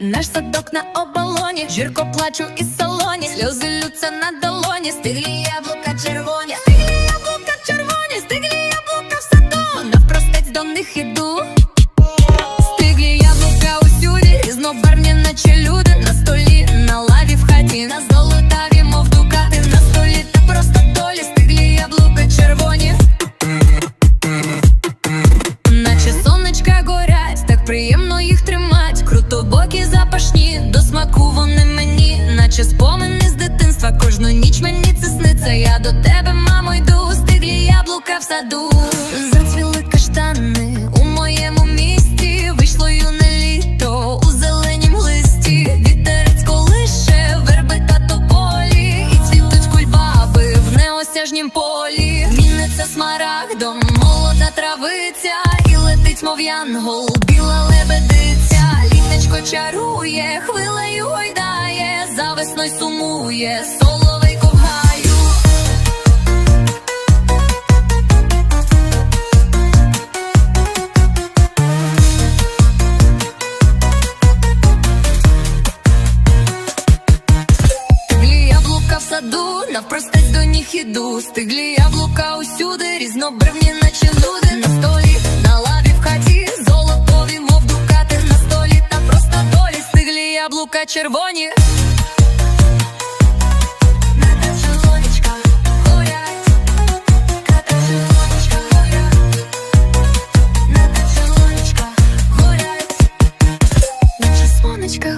Наш садок на оболоні, жирко плачу із салоні, сльози лються на долоні, стиглі яблука червоні, стиглі яблука червоні, стиглі яблука в саду, навпростець до них іду. Стиглі яблука усюди, різнобарвні, наче люди на столі, на лаві в хаті, на золотаві, мов дукати, на столі та просто долі, стиглі яблука червоні. Наче сонечка горять, так приємно їх тримать. Крутобокі запашні, до смаку вони мені, наче спомини з дитинства. Кожну ніч мені це сниться. Я до тебе, мамо, йду, стиглі яблука в саду. Зацвіли каштани у моєму місті. Вийшло юне літо у зеленім листі. Вітерець колише, верби та тополі, і цвітуть кульбаби в неосяжнім полі. Міниться смарагдом, молода травиця, і летить, мов янгол, біла лебедиця, літечко чарує, хвилею гойдає, за весною сумує, соловейко в гаю. Стиглі яблука в саду, навпростець до них іду. Стиглі яблука усюди, різнобривні, наче люди на столі, яблука червоні.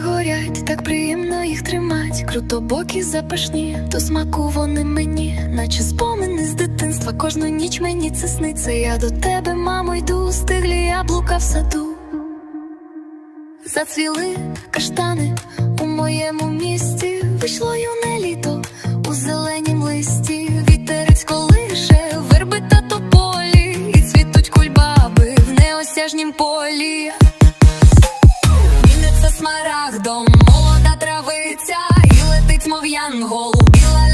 Горять, так приємно їх тримать. Крутобокі запашні, до смаку вони мені, наче спомини з дитинства. Кожну ніч мені це сниться. Я до тебе, мамо, йду, стиглі яблука в саду. Зацвіли каштани у моєму місті. Вийшло юне літо у зеленім листі. Вітерець колише, верби та тополі, і цвітуть кульбаби в неосяжнім полі. Віниться смарагдом, молода травиця, і летить, мов янгол, біла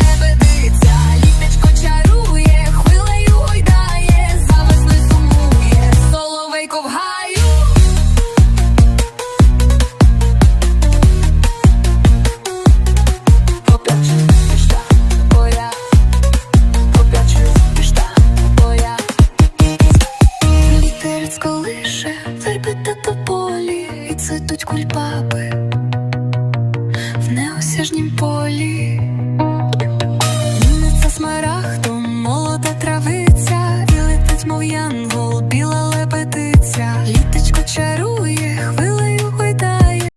цвітуть кульпаби в неосяжнім полі.